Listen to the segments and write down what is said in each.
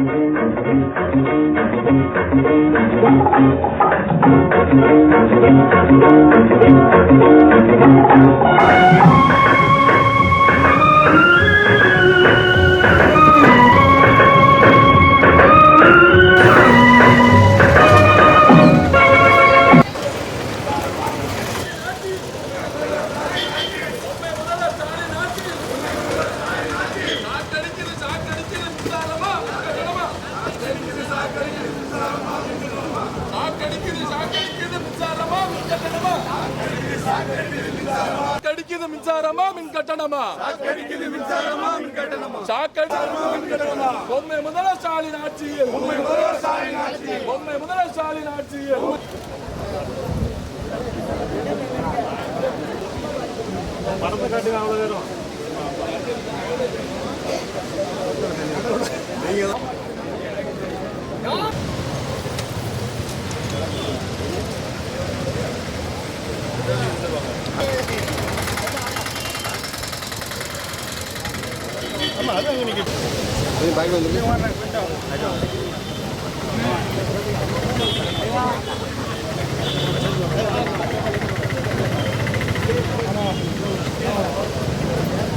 சாக்கடிக்குது சாக்கடிக்குது மின்சாரமா மின் கட்டணமா சாக்கடிக்குது மின்சாரமா மின் கட்டணமா சாக்கடிக்குது மின் கட்டணமா பொம்மை முதல ஸ்டாலின் ஆட்சியில். பொம்மை முதல ஸ்டாலின் ஆட்சியில். பொம்மை முதல ஸ்டாலின் ஆட்சியில். 아마 안 하면 이게 아니 말고 있는 거 하나 끝나고 가자.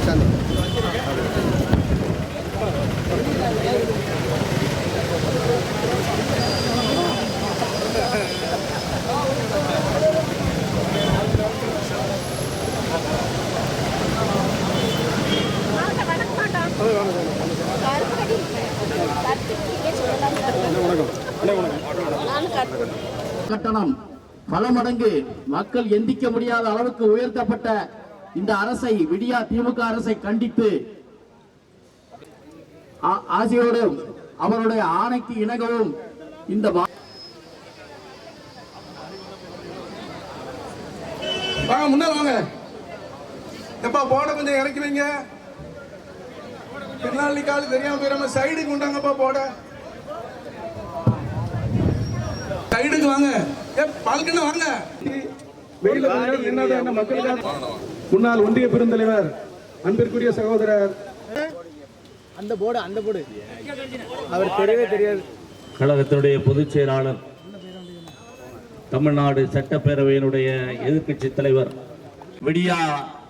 짠. கட்டணம் பல மடங்கு மக்கள் எந்திக்க முடியாத அளவுக்கு உயர்த்தப்பட்ட இந்த அரசை விடியா திமுக அரசை கண்டித்து ஆ- அவருடைய ஆணைக்கு இணங்கவும் இந்த முன்னாள் வாங்க. எப்பா போட கொஞ்சம் இறக்கி வைங்க பின்னாடி காலு தெரியாம போயிடாம சைடுக்கு கொண்டாங்கப்பா போட. சைடுக்கு வாங்க. ஏ பால்கன்னு வாங்க. வெயில என்ன மக்களுக்காக முன்னாள் ஒன்றிய பெருந்தலைவர் அன்பிற்குரிய சகோதரர். அந்த போர்டு அந்த போர்டு அவர் தெரியவே தெரியாது. கழகத்தினுடைய பொதுச் செயலாளர் தமிழ்நாடு சட்டப்பேரவையினுடைய எதிர்க்கட்சி தலைவர் விடியா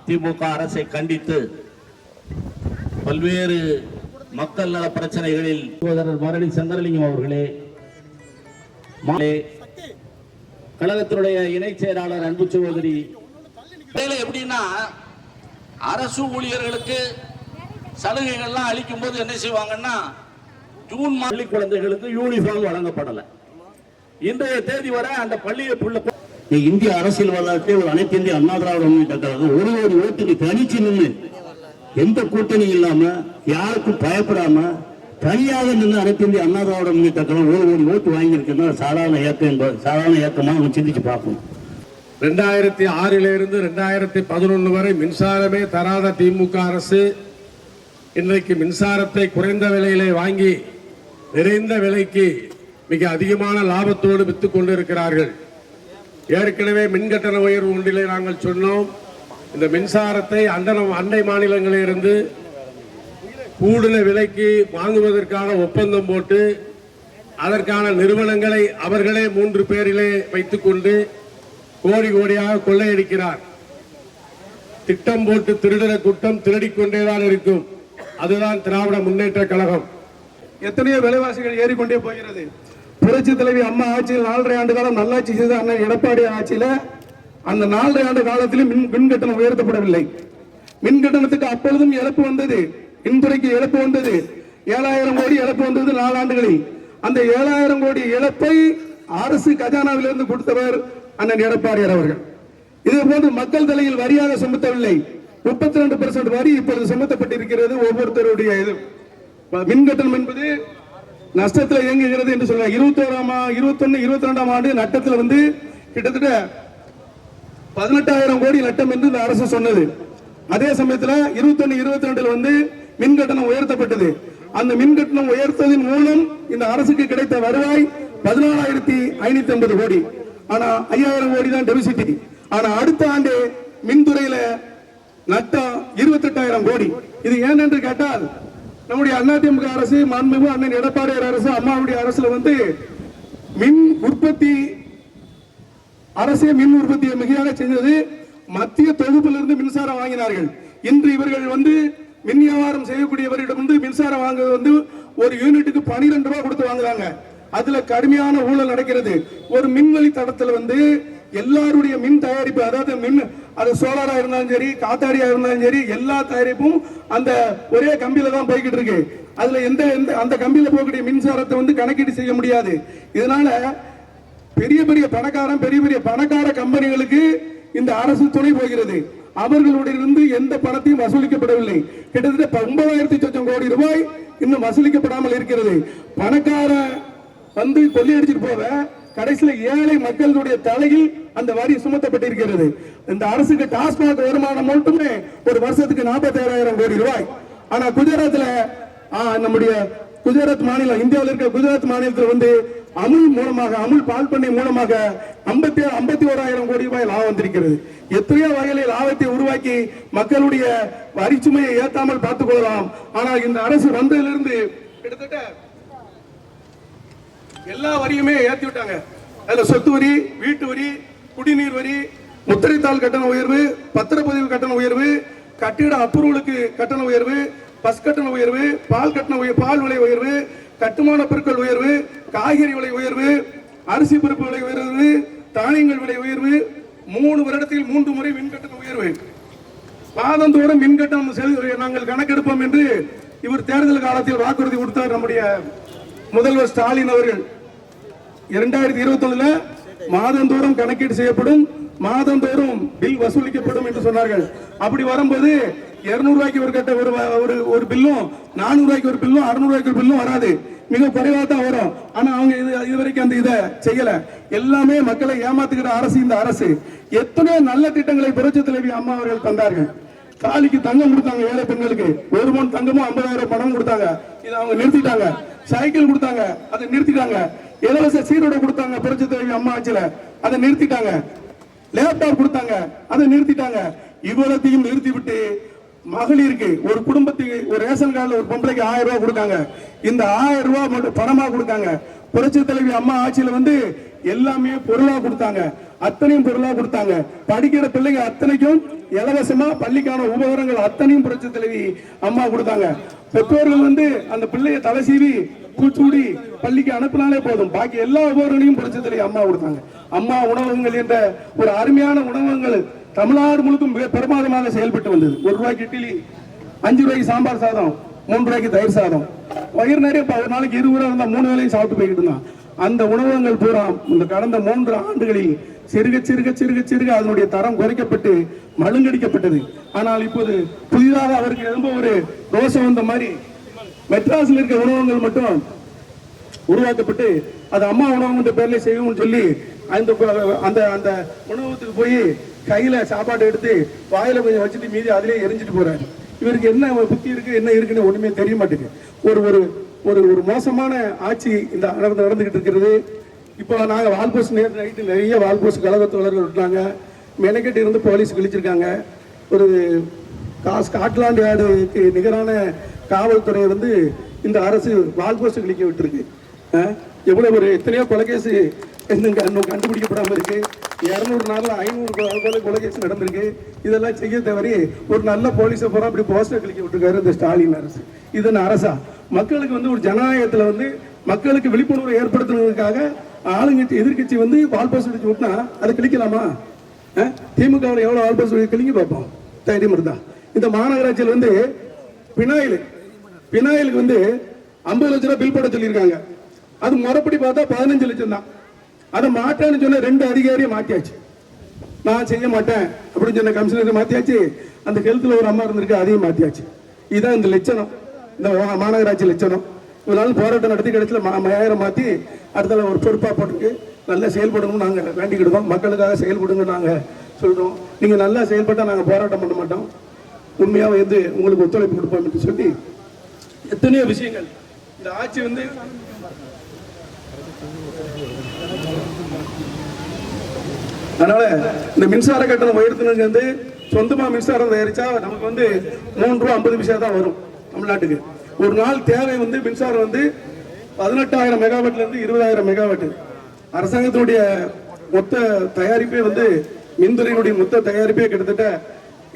திமுக அரசை கண்டித்து பல்வேறு மக்கள் நல பிரச்சனைகளில் சகோதரர் மரடி சங்கரலிங்கம் அவர்களே கழகத்தினுடைய இணைச் செயலாளர் அன்பு சகோதரி. எப்படின்னா அரசு ஊழியர்களுக்கு சலுகைகள்லாம் அளிக்கும் போது என்ன செய்வாங்கன்னா ஜூன் பள்ளி குழந்தைகளுக்கு யூனிஃபார்ம் வழங்கப்படலை. இன்றைய தேதி வரை அந்த பள்ளியை இந்திய அரசியல் வரலாற்றிலே ஒரு அனைத்து இந்திய அண்ணா திராவிட முன்னேற்ற கழகம் ஒரு ஒரு ஓட்டுக்கு தனிச்சு நின்று எந்த கூட்டணி இல்லாம யாருக்கும் பயப்படாம தனியாக நின்று அனைத்து இந்திய அண்ணா திராவிட முன்னேற்ற கழகம் ஒரு ஓட்டு வாங்கியிருக்குன்னா சாதாரண இயக்கம் என்பது சாதாரண இயக்கமா நம்ம சிந்திச்சு பார்ப்போம் ரெண்டாயிரத்தி ஆறில இருந்து ரெண்டாயிரத்தி பதினொன்று வரை மின்சாரமே தராத திமுக அரசு இன்றைக்கு மின்சாரத்தை குறைந்த விலையிலே வாங்கி நிறைந்த விலைக்கு மிக அதிகமான லாபத்தோடு வித்துக் கொண்டிருக்கிறார்கள். ஏற்கனவே மின்கட்டண உயர்வு ஒன்றிலே நாங்கள் சொன்னோம். இந்த மின்சாரத்தை அண்டன அண்டை மாநிலங்களிலிருந்து கூடுதல விலைக்கு வாங்குவதற்கான ஒப்பந்தம் போட்டு அதற்கான நிறுவனங்களை அவர்களே மூன்று பேரிலே வைத்துக்கொண்டு கோடி கோடியாக கொள்ளையடிக்கிறார். திட்டம் போட்டு திருடுற கூட்டம் திருடிக்கொண்டேதான் இருக்கும். அதுதான் திராவிட முன்னேற்ற கழகம். எத்தனையோ விலைவாசிகள் ஏறிக்கொண்டே போகிறது. புரட்சி தலைவி அம்மா ஆட்சியில் நாலரை ஆண்டு காலம் நல்லாட்சி செய்த அண்ணன் எடப்பாடி ஆட்சியில அந்த நாலரை ஆண்டு காலத்திலும் மின் மின் கட்டணம் உயர்த்தப்படவில்லை. மின் கட்டணத்துக்கு அப்பொழுதும் இழப்பு வந்தது. மின்துறைக்கு இழப்பு வந்தது. ஏழாயிரம் கோடி இழப்பு வந்தது நாலாண்டுகளில் அந்த ஏழாயிரம் கோடி இழப்பை அரசு கஜானாவிலிருந்து கொடுத்தவர் அண்ணன் எடப்பாடியார் அவர்கள். இதே போன்று மக்கள் தலையில் வரியாக சுமத்தவில்லை முப்பத்தி ரெண்டு வரி இப்பொழுது சுமத்தப்பட்டிருக்கிறது ஒவ்வொருத்தருடைய இது. மின் கட்டணம் என்பது நஷ்டத்தில் இயங்குகிறது என்று சொல்றாங்க இருபத்தோராம் இருபத்தொன்னு இருபத்தி ரெண்டாம் ஆண்டு நட்டத்தில் வந்து கிட்டத்தட்ட பதினெட்டாயிரம் கோடி நட்டம் என்று இந்த அரசு சொன்னது. அதே சமயத்துல இருபத்தொன்னு இருபத்தி ரெண்டுல வந்து மின் கட்டணம் உயர்த்தப்பட்டது. அந்த மின் கட்டணம் உயர்த்ததின் மூலம் இந்த அரசுக்கு கிடைத்த வருவாய் பதினாலாயிரத்தி ஐநூத்தி ஐம்பது கோடி. ஆனா ஐயாயிரம் கோடி தான் டெபிசிட்டி ஆனா அடுத்த ஆண்டு மின்துறையில நட்டம் இருபத்தி எட்டாயிரம் கோடி. இது ஏன் என்று கேட்டால் நம்முடைய அதிமுக அரசு மாண்புமிகு அண்ணன் எடப்பாடியார் அரசு அம்மாவுடைய அரசுல வந்து மின் உற்பத்தி அரசே மின் உற்பத்தியை மிகையாக செஞ்சது. மத்திய தொகுப்பிலிருந்து மின்சாரம் வாங்கினார்கள். இன்று இவர்கள் வந்து மின் வியாபாரம் செய்யக்கூடியவரிடம் வந்து மின்சாரம் வாங்குவது வந்து ஒரு யூனிட்டுக்கு பனிரெண்டு ரூபாய் கொடுத்து வாங்குறாங்க. அதுல கடுமையான ஊழல் நடக்கிறது. ஒரு மின்வழி தடத்துல வந்து எல்லாருடைய மின் தயாரிப்பு அதாவது மின் அது சோலாரா இருந்தாலும் சரி காத்தாடியா இருந்தாலும் சரி எல்லா தயாரிப்பும் அந்த ஒரே கம்பியில தான் போய்கிட்டு இருக்கு. அதுல எந்த எந்த அந்த கம்பியில போகக்கூடிய மின்சாரத்தை வந்து கணக்கீடு செய்ய முடியாது. இதனால பெரிய பெரிய பணக்காரன் பெரிய பெரிய பணக்கார கம்பெனிகளுக்கு இந்த அரசு துணை போகிறது. அவர்களுடைய இருந்து எந்த பணத்தையும் வசூலிக்கப்படவில்லை. கிட்டத்தட்ட ஒன்பதாயிரத்தி சொச்சம் கோடி ரூபாய் இன்னும் வசூலிக்கப்படாமல் இருக்கிறது. பணக்கார வந்து கொள்ளையடிச்சிட்டு போக கடைசியில ஏழை மக்களுடைய தலையில் அந்த வரி சுமத்தப்பட்டிருக்கிறது. இந்த அரசுக்கு டாஸ்மாக் வருமானம் மட்டுமே ஒரு வருஷத்துக்கு நாற்பத்தி ஏழாயிரம் கோடி ரூபாய். ஆனா குஜராத்ல நம்முடைய குஜராத் மாநிலம் இந்தியாவில் இருக்க குஜராத் மாநிலத்தில் வந்து அமுல் மூலமாக அமுல் பால் பண்ணை மூலமாக ஐம்பத்தி ஐம்பத்தி ஓராயிரம் கோடி ரூபாய் லாபம் வந்திருக்கிறது. எத்தனையோ வகையில் லாபத்தை உருவாக்கி மக்களுடைய வரிச்சுமையை ஏற்றாமல் பார்த்துக் கொள்ளலாம். ஆனால் இந்த அரசு வந்ததிலிருந்து கிட்டத்தட்ட எல்லா வரியுமே ஏற்றி விட்டாங்க. அதில் சொத்து வரி வீட்டு வரி குடிநீர் வரி முத்திரைத்தாள் கட்டண உயர்வு பத்திரப்பதிவு கட்டண உயர்வு கட்டிட அப்ரூவலுக்கு கட்டண உயர்வு பஸ் கட்டண உயர்வு பால் கட்டண உயர் பால் விலை உயர்வு கட்டுமான பொருட்கள் உயர்வு காய்கறி விலை உயர்வு அரிசி பருப்பு விலை உயர்வு தானியங்கள் விலை உயர்வு மூணு வருடத்தில் மூன்று முறை மின்கட்டண உயர்வு. மாதந்தோறும் மின்கட்டணம் நாங்கள் கணக்கெடுப்போம் என்று இவர் தேர்தல் காலத்தில் வாக்குறுதி கொடுத்தார் நம்முடைய முதல்வர் ஸ்டாலின் அவர்கள் இரண்டாயிரத்தி இருபத்தி ஒண்ணுல மாதந்தோறும் கணக்கீடு செய்யப்படும் மாதந்தோறும் பில் வசூலிக்கப்படும் என்று சொன்னார்கள். அப்படி வரும்போது 200 ரூபாய்க்கு ஒரு கட்ட ஒரு ஒரு ஒரு பில்லும் 400 ரூபாய்க்கு ஒரு பில்லும் 600 ரூபாய்க்கு ஒரு பில்லும் வராது. மிக குறைவா தான் வரும். ஆனா அவங்க இது இதுவரைக்கும் அந்த இதை செய்யல. எல்லாமே மக்களை ஏமாத்துகிற அரசு இந்த அரசு. எத்தனையோ நல்ல திட்டங்களை புரட்சி தலைவி அம்மா அவர்கள் தந்தார்கள். தாலிக்கு தங்கம் கொடுத்தாங்க ஏழை பெண்களுக்கு. ஒரு பவுன் தங்கமும் ஐம்பதாயிரம் பணம் கொடுத்தாங்க. இதை அவங்க நிறுத்திட்டாங்க. சைக்கிள் கொடுத்தாங்க அதை நிறுத்திட்டாங்க. இலவச சீருடை கொடுத்தாங்க புரட்சி தலைவி அம்மா ஆட்சியில. அதை நிறுத்திட்டாங்க. லேப்டாப் கொடுத்தாங்க அதை நிறுத்திட்டாங்க. இவ்வளத்தையும் நிறுத்திவிட்டு மகளிருக்கு ஒரு குடும்பத்துக்கு ஒரு ரேஷன் கார்டு ஒரு பொம்பளைக்கு ஆயிரம் ரூபாய் கொடுக்காங்க இந்த ஆயிரம் ரூபாய் மட்டும் பணமா கொடுக்காங்க புரட்சி தலைவி அம்மா ஆட்சியில வந்து எல்லாமே பொருளா கொடுத்தாங்க. அத்தனையும் பொருளா கொடுத்தாங்க. படிக்கிற பிள்ளைங்க அத்தனைக்கும் இலவசமா பள்ளிக்கான உபகரணங்கள் அத்தனையும் புரட்சி தலைவி அம்மா கொடுத்தாங்க. பெற்றோர்கள் வந்து அந்த பிள்ளைய தலை சீவி பள்ளிக்கு அனுப்பினாலே போதும். பாக்கி எல்லா உபகரணையும் புரட்சி தலைவி அம்மா கொடுத்தாங்க. அம்மா உணவகங்கள் என்ற ஒரு அருமையான உணவகங்கள் தமிழ்நாடு முழுக்கும் மிக பிரமாதமாக செயல்பட்டு வந்தது. ஒரு ரூபாய்க்கு இட்லி அஞ்சு ரூபாய்க்கு சாம்பார் சாதம் மூன்று ரூபாய்க்கு தயிர் சாதம். வயிறு நிறைய ஒரு நாளைக்கு இருபது ரூபா இருந்தா மூணு வேலையும் சாப்பிட்டு போய்கிட்டு இருந்தான். அந்த உணவகங்கள் பூரா இந்த கடந்த மூன்று ஆண்டுகளில் சிறுக சிறுக சிறுக சிறுக அதனுடைய தரம் குறைக்கப்பட்டு மழுங்கடிக்கப்பட்டது. ஆனால் இப்போது புதிதாக அவருக்கு எழும்ப ஒரு ரோசம் வந்த மாதிரி மெட்ராஸில் இருக்க உணவகங்கள் மட்டும் உருவாக்கப்பட்டு அது அம்மா உணவகம் என்ற பேர்ல செய்யும்னு சொல்லி அந்த அந்த அந்த உணவகத்துக்கு போய் கையில சாப்பாடு எடுத்து வாயில கொஞ்சம் வச்சுட்டு மீதி அதிலே எரிஞ்சிட்டு போறாரு. இவருக்கு என்ன புத்தி இருக்கு என்ன இருக்குன்னு ஒண்ணுமே தெரிய மாட்டேங்குது. ஒரு ஒரு ஒரு ஒரு மோசமான ஆட்சி இந்த நடந்து நடந்துகிட்டு இருக்கிறது. இப்போ நாங்கள் வால்போஸ் நேற்று நைட்டு நிறைய வால்போஸ் கழகத்தோழர்கள் விட்டாங்க மெனக்கெட்டு இருந்து போலீஸ் கிழிச்சிருக்காங்க. ஒரு கா- ஸ்காட்லாண்டு யார்டுக்கு நிகரான காவல்துறை வந்து இந்த அரசு வால்போஸ்ட் கிழிக்க விட்டுருக்கு. எவ்வளோ ஒரு எத்தனையோ கொலைகேசு இன்னும் க- இன்னும் இரநூறு நாள்ல ஐநூறு கொ- கொலை நடந்திருக்கு. இதெல்லாம் செய்ய தவறி ஒரு நல்ல போலீஸை பூரா அப்படி போஸ்டர் கிளிக்க விட்டுருக்காரு இந்த ஸ்டாலின் அரசு. இது அரசா? மக்களுக்கு வந்து ஒரு ஜனநாயகத்துல வந்து மக்களுக்கு விழிப்புணர்வு ஏற்படுத்துறதுக்காக ஆளுங்கட்சி எதிர்கட்சி வந்து வால்போஸ்ட் அடிச்சு விட்டுனா அதை கிழிக்கலாமா? திமுக எவ்வளோ எவ்வளவு வால்போஸ்ட் கிழிங்க பார்ப்போம். தைரியம் இருந்தா. இந்த மாநகராட்சியில் வந்து பினாயில் பினாயிலுக்கு வந்து ஐம்பது லட்ச ரூபா பில் போட சொல்லியிருக்காங்க. அது முறைப்படி பார்த்தா பதினஞ்சு லட்சம் தான் அதை மாட்டான்னு சொன்ன ரெண்டு அதிகாரியை மாற்றியாச்சு நான் செய்ய மாட்டேன் அப்படின்னு சொன்ன கமிஷனர் மாத்தியாச்சு. அந்த ஹெல்த்தில் ஒரு அம்மா இருந்திருக்கு அதையும் மாத்தியாச்சு. இதுதான் இந்த லட்சணம். இந்த மா- மாநகராட்சி லட்சணம். இதனால போராட்டம் நடத்தி கிடைச்சல மயாயிரம் மாற்றி அடுத்தால ஒரு பொறுப்பாக போட்டுக்கு நல்லா செயல்படணும்னு நாங்கள் வேண்டிக்கிடுவோம். மக்களுக்காக செயல்படுங்க நாங்கள் சொல்கிறோம் நீங்கள் நல்லா செயல்பட்டால் நாங்கள் போராட்டம் பண்ண மாட்டோம். உண்மையாக வந்து உங்களுக்கு ஒத்துழைப்பு கொடுப்போம் என்று சொல்லி எத்தனையோ விஷயங்கள். இந்த ஆட்சி வந்து அதனால இந்த மின்சார கட்டணம் உயர்த்தினது வந்து சொந்தமா மின்சாரம் தயாரிச்சா நமக்கு வந்து மூணு ரூபா ஐம்பது பைசா தான் வரும் தமிழ்நாட்டுக்கு. ஒரு நாள் தேவை வந்து மின்சாரம் வந்து பதினெட்டாயிரம் மெகாவாட்ல இருந்து இருபதாயிரம் மெகாவாட் அரசாங்கத்தினுடைய மொத்த தயாரிப்பே வந்து மின்துறையினுடைய மொத்த தயாரிப்பே கிட்டத்தட்ட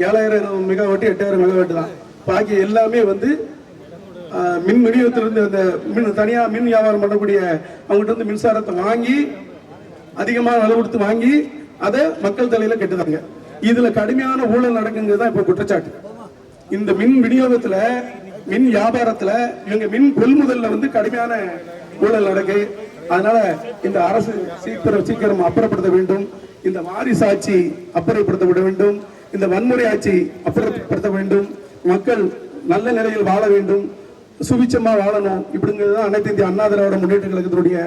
ஏழாயிரம் மெகாவாட் எட்டாயிரம் மெகாவாட் தான். பாக்கி எல்லாமே வந்து மின் விநியோகத்திலிருந்து அந்த மின் தனியா மின் வியாபாரம் பண்ணக்கூடிய அவங்ககிட்ட வந்து மின்சாரத்தை வாங்கி அதிகமாக விலை கொடுத்து வாங்கி அதை மக்கள் தலையில கெட்டுதாங்க இதுல கடுமையான ஊழல் நடக்குங்கிறது தான் இப்ப குற்றச்சாட்டு. இந்த மின் விநியோகத்துல மின் வியாபாரத்துல இவங்க மின் கொள்முதல்ல வந்து கடுமையான ஊழல் நடக்கு. அதனால இந்த அரசு சீக்கிரம் சீக்கிரம் அப்புறப்படுத்த வேண்டும். இந்த வாரிசு ஆட்சி அப்புறப்படுத்த விட வேண்டும். இந்த வன்முறை ஆட்சி அப்புறப்படுத்த வேண்டும். மக்கள் நல்ல நிலையில் வாழ வேண்டும். சுபிச்சமா வாழணும். இப்படிங்கிறது தான் அனைத்து இந்திய அண்ணா திராவிட முன்னேற்ற கழகத்தினுடைய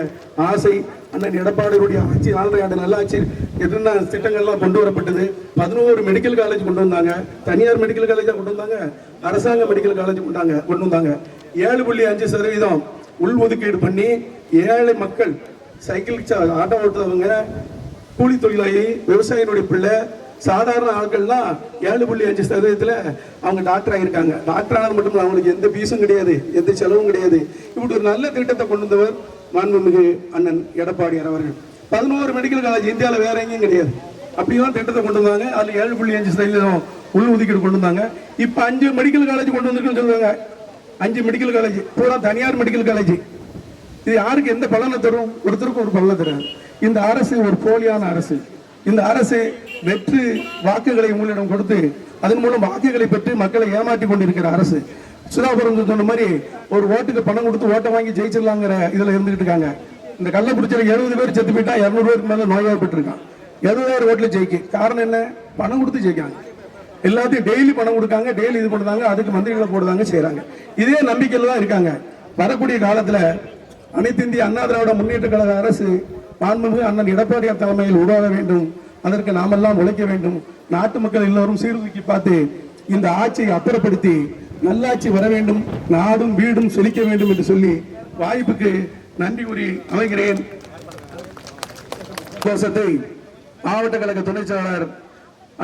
ஆசை. அண்ணன் எடப்பாடியுடைய ஆட்சி நாலரை ஆண்டு நல்லாட்சி எதுனா திட்டங்கள்லாம் கொண்டு வரப்பட்டது. பதினோரு மெடிக்கல் காலேஜ் கொண்டு வந்தாங்க. தனியார் மெடிக்கல் காலேஜாக கொண்டு வந்தாங்க. அரசாங்க மெடிக்கல் காலேஜ் கொண்டாங்க கொண்டு வந்தாங்க. ஏழு புள்ளி அஞ்சு சதவீதம் உள்ஒதுக்கீடு பண்ணி ஏழை மக்கள் சைக்கிள் ஆட்டோ ஓட்டுறவங்க கூலி தொழிலாளி விவசாயினுடைய பிள்ளை சாதாரண ஆட்கள்லாம் ஏழு புள்ளி அஞ்சு சதவீதத்தில் அவங்க டாக்டர் ஆகியிருக்காங்க டாக்டர் ஆனது மட்டும் இல்லை அவங்களுக்கு எந்த ஃபீஸும் கிடையாது எந்த செலவும் கிடையாது. இப்படி ஒரு நல்ல திட்டத்தை கொண்டு வந்தவர் மாண்புமிகு அண்ணன் எடப்பாடியார் அவர்கள். பதினோரு மெடிக்கல் காலேஜ் இந்தியாவில் வேற எங்கேயும் கிடையாது. அப்படியும் திட்டத்தை கொண்டு வந்தாங்க. அதில் ஏழு புள்ளி அஞ்சு சதவீதம் உள் ஒதுக்கீடு கொண்டு வந்தாங்க. இப்போ அஞ்சு மெடிக்கல் காலேஜ் கொண்டு வந்திருக்குன்னு சொல்லுவாங்க. அஞ்சு மெடிக்கல் காலேஜ் பூரா தனியார் மெடிக்கல் காலேஜ் இது யாருக்கு எந்த பலனை தரும்? ஒருத்தருக்கும் ஒரு பலனை தரும் இந்த அரசு ஒரு போலியான அரசு. இந்த அரசு வெற்று வாக்குகளை உங்களிடம் கொடுத்து அதன் மூலம் வாக்குகளை பெற்று மக்களை ஏமாற்றி கொண்டிருக்கிற அரசு. சுதாபுரம் சொன்ன மாதிரி ஒரு ஓட்டுக்கு பணம் கொடுத்து ஓட்டை வாங்கி ஜெயிச்சிடலாங்கிற இதுல இருந்துகிட்டு இருக்காங்க. இந்த கள்ளக்குறிச்சியில் எழுபது பேர் செத்து போயிட்டா இரநூறு பேருக்கு மேலே நோய்வாய்ப்பட்டிருக்கான் எழுபதாயிரம் ஓட்டுல ஜெயிக்கு. காரணம் என்ன? பணம் கொடுத்து ஜெயிக்கிறாங்க. எல்லாத்தையும் டெய்லி பணம் கொடுக்காங்க டெய்லி இது பண்ணுறாங்க அதுக்கு மந்திரிகளை போடுறாங்க செய்கிறாங்க இதே நம்பிக்கையில் தான் இருக்காங்க. வரக்கூடிய காலத்துல அனைத்து இந்திய அண்ணா திராவிட முன்னேற்ற கழக அரசு மாண்புமிகு அண்ணன் எடப்பாடியார் தலைமையில் உருவாக வேண்டும். அதற்கு நாமெல்லாம் உழைக்க வேண்டும். நாட்டு மக்கள் எல்லோரும் சீர்தூக்கி பார்த்து இந்த ஆட்சியை அப்புறப்படுத்தி நல்லாட்சி வர வேண்டும் நாடும் வீடும் செழிக்க வேண்டும் என்று சொல்லி வாய்ப்புக்கு நன்றி கூறி அமைகிறேன். கோஷத்தை மாவட்ட கழக துணைச் செயலாளர்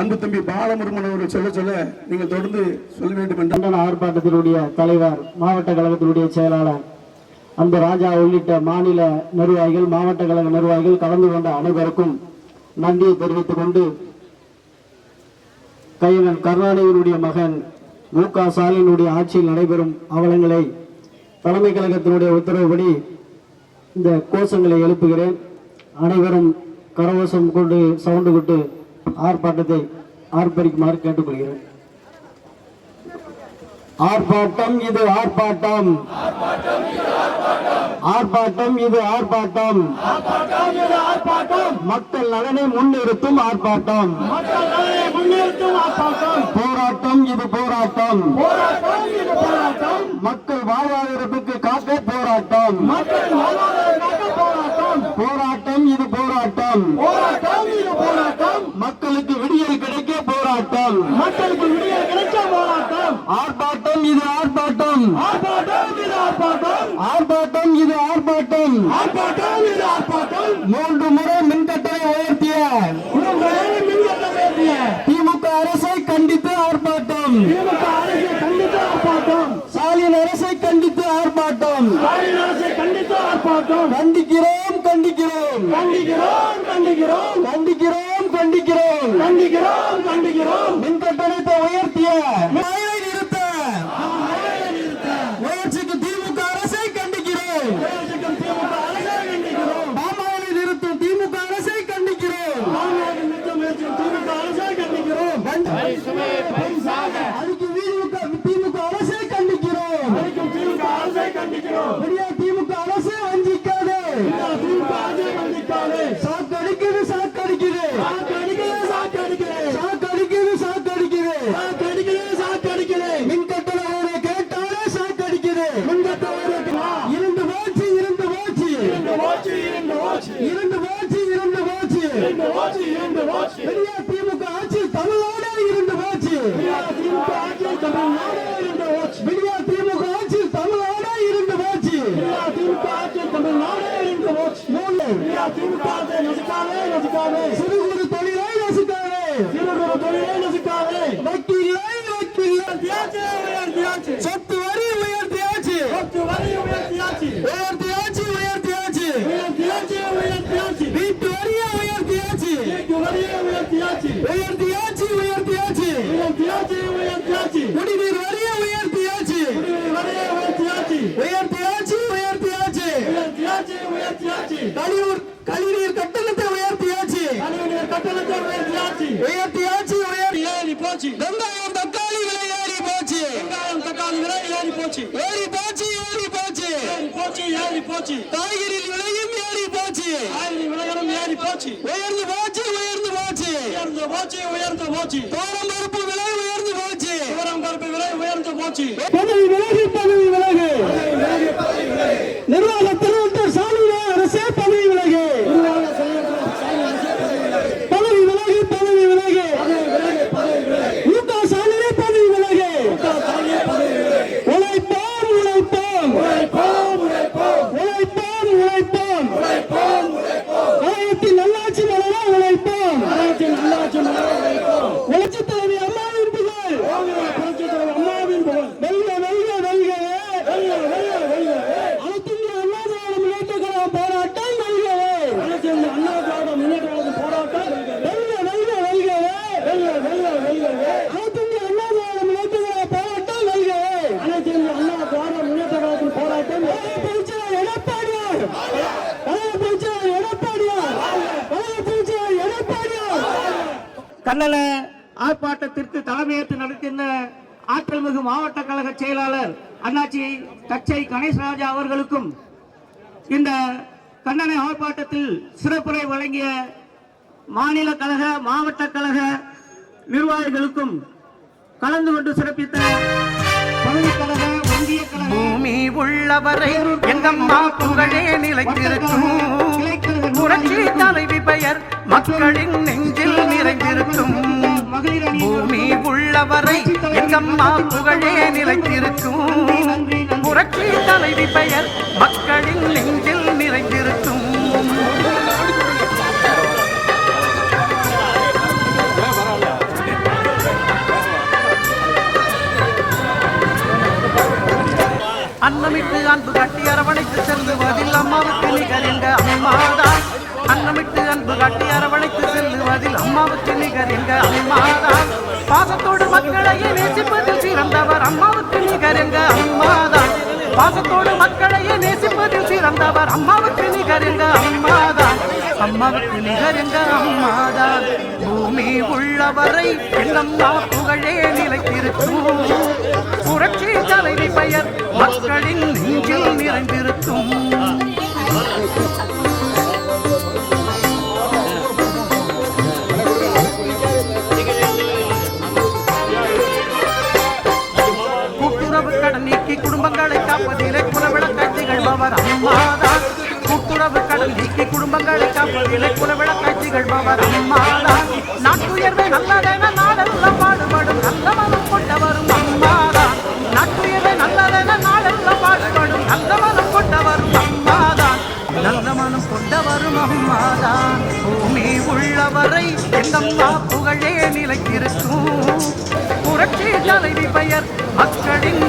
அன்பு தம்பி பாலமுருமன் அவர்கள் சொல்ல சொல்ல நீங்கள் தொடர்ந்து சொல்ல வேண்டும் என்று ஆர்ப்பாட்டத்தினுடைய தலைவர் மாவட்ட கழகத்தினுடைய செயலாளர் அன்பு ராஜா உள்ளிட்ட மாநில நிர்வாகிகள் மாவட்ட கழக நிர்வாகிகள் கலந்து கொண்ட அனைவருக்கும் நன்றியை தெரிவித்துக் கொண்டு கையனன் கருணாநிதியினுடைய மகன் மு க ஸ்டாலினுடைய ஆட்சியில் நடைபெறும் அவலங்களை தலைமை கழகத்தினுடைய உத்தரவுப்படி இந்த கோஷங்களை எழுப்புகிறேன். அனைவரும் கரகோஷம் கொண்டு சவுண்டு விட்டு ஆர்ப்பாட்டத்தை ஆர்ப்பரிக்குமாறு கேட்டுக்கொள்கிறேன். ஆர்ப்பாட்டம் இது ஆர்ப்பாட்டம். ஆர்ப்பாட்டம் இது ஆர்ப்பாட்டம். மக்கள் நலனை முன்னிறுத்தும் ஆர்ப்பாட்டம். போராட்டம் இது போராட்டம். மக்கள் வாழ்வாதாரத்துக்கு காக்க போராட்டம் போராட்டம் இது போராட்டம் மக்களுக்கு விடியல் கிடைக்க போராட்டம் மக்களுக்கு விடியல் கிடைக்க போராட்டம் ஆர்ப்பாட்டம் இது ஆர்ப்பாட்டம் ஆர்ப்பாட்டம் இது ஆர்ப்பாட்டம் ஆர்ப்பாட்டம் இது ஆர்ப்பாட்டம். ஆர்ப்பாட்டம் இது ஆர்ப்பாட்டம். மூன்று முறை மின்கட்டளை உயர்த்திய திமுக அரசை கண்டித்து ஆர்ப்பாட்டம். திமுக அரசை கண்டித்து ஆர்ப்பாட்டம். ஸ்டாலின் அரசை கண்டித்து ஆர்ப்பாட்டம். ஸ்டாலின் அரசை கண்டித்து ஆர்ப்பாட்டம். கண்டிக்கிறோம் கண்டிக்கிறோம். கண்டிக்கிறோம் கண்டிக்கிறோம். கண்டிக்கிறோம் கண்டிக்கிறோம். கண்டிக்கிறோம் கண்டிக்கிறோம். மின் கட்டணத்தை உயர்த்திய আছে ரசிக்காதே சிறு குறு தொழிலை ரசிக்காதே சிறு குறு தொழிலை ரசிக்காதே வக்கீலை வக்கீல் தியாச்சு உயர்த்தியாச்சு. சொத்து வரி உயர்த்தியாச்சு. சொத்து வரி உயர்த்தியாச்சு. உயர்த்தியாச்சு உயர்த்தியாச்சு. உயர்த்தியாச்சு உயர்த்தியாச்சு. வீட்டு வரிய உயர்த்தியாச்சு. வீட்டு வரிய உயர்த்தியாச்சு. உயர்த்தியாச்சு உயர்த்தியாச்சு. உயர்த்தியாச்சு உயர்த்தியாச்சு. குடிநீர் வரிய உயர்த்தியாச்சு. குடிநீர் வரிய உயர்த்தியாச்சு. உயர்த்தியாச்சு உயர்த்தியாச்சு. உயர்த்தியாச்சு உயர்த்தியாச்சு. கலியூர் உயர்த்தி. ஏறி போச்சு. வெங்காயம் தக்காளி விலை ஏறி போச்சு. வெங்காயம் தக்காளி விலை ஏறி போச்சு. ஏறி போச்சு ஏறி போச்சு. ஏறி போச்சு ஏறி போச்சு. காய்கறி விலையும் ஏறி போச்சு. காய்கறி விலைகளும் ஏறி போச்சு. உயர்ந்து போச்சு உயர்ந்து போச்சு. உயர்ந்து போச்சு உயர்ந்து போச்சு. தோரம் பருப்பு விலை உயர்ந்து போச்சு. தோரம் பருப்பு விலை உயர்ந்து போச்சு. பதவி விலகு பதவி விலகு. நிர்வாகத்தில் வந்து சாலிய அரசே பதவி விலகு பதவி விலகு பதவி விலகு முக சாலியே பதவி விலகு உழைப்போம் உழைப்போம் உழைப்போம் உழைப்போம் ஆயிரத்தில் நல்லாட்சி மலர உழைப்போம் உழைச்சி தலைவி அம்மாவின் புகழ் அம்மாவின் புகழ் வெல்க வெல்க வெல்கவே அனைத்து இந்திய அண்ணா திராவிட முன்னேற்ற கழக போராட்டம் வெல்கவே அனைத்து இந்திய அண்ணா திராவிட முன்னேற்ற கழக போராட்டம் வெல்க வெல்க வெல்கவே வெல்க வெல்க வெல்கவே அனைத்து இந்திய அண்ணா திராவிட முன்னேற்ற கழக போராட்டம் வெல்கவே அனைத்து இந்திய அண்ணா திராவிட முன்னேற்ற கழகத்தின் போராட்டம் பொதுச்செயலாளர் எடப்பாடியார் கழக பொதுச்செயலாளர் எடப்பாடியார் கழக பொதுச்செயலாளர் எடப்பாடியார் கண்ணல ஆர்ப்பாட்டத்திற்கு தலைமையேற்று நடத்தின ஆற்றல் மிகு மாவட்ட கழக செயலாளர் அண்ணாச்சி தச்சை கணேசராஜா அவர்களுக்கும் இந்த கண்ணனை ஆர்ப்பாட்டத்தில் சிறப்புரை வழங்கிய மாநில கழக மாவட்ட கழக நிர்வாகிகளுக்கும் கலந்து கொண்டு சிறப்பித்த பகுதி கழக ஒன்றிய கழக பூமி உள்ளவரை எங்கம்மா புகழே நிலைத்திருக்கும். புரட்சி தலைவி பெயர் மக்களின் நெஞ்சில் நிறைந்திருக்கும். பூமி உள்ளவரை எங்கம்மா புகழே நிலைத்திருக்கும். புரட்சி தலைவி பெயர் மக்களின் நெஞ்சில் நிறைந்திருக்கும். அன்னமிட்டு அன்பு கட்டி அரவணைத்து செல்லுவதில் அம்மாவுக்கு நிகர் எங்க அம்மாதான். அன்னமிட்டு அன்பு காட்டி அரவணைத்து செல்லுவதில் அம்மாவுக்கு நிகர் எங்க அம்மாதான். பாசத்தோடு மக்களையே நேசிப்பதில் சிறந்தவர் அம்மாவுக்கு நிகர் எங்க அம்மாதான். பாசத்தோடு மக்களையே நேசிப்பதில் சிறந்தவர் அம்மாவுக்கு நிகர் எங்க அம்மாதான். அம்மாவுக்கு நிகர் எங்க அம்மாதான். பூமி உள்ளவரை எங்கம்மா புகழே நிலைத்திருக்கும். புரட்சி தலைவி பெயர் மக்களின் நெஞ்சில் நிறைந்திருக்கும். கல்விக்கு கடன் நீக்கி குடும்பங்களை காப்பதிலே குலவிளக்காய் திகழ்பவர் அம்மாதான் நாட்டுயர்வை நல்லதென நாடெல்லாம் பாடுபடும் நல்ல மனம் கொண்டவரும் அம்மாதான் நாட்டுயர்வை நல்லதென நாடெல்லாம் பாடுபடும் நல்ல மனம் கொண்டவரும் அம்மாதான் நல்ல மனம் கொண்டவரும் அம்மாதான் பூமி உள்ளவரை எங்கம்மா புகழே நிலைத்திருக்கும். புரட்சி தலைவி பெயர் மக்களின்